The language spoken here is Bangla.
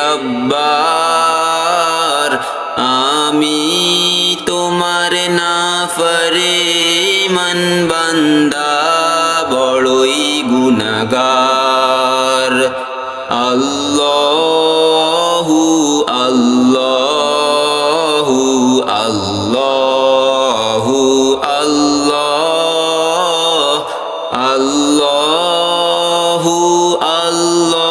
জব্বার, আমি তোমার না ফরে মন বন্দা, বড়ই গুণগার আল্লাহু আল্লাহু আল্লাহু, আল্লাহ আল্লাহু, আল্লাহ।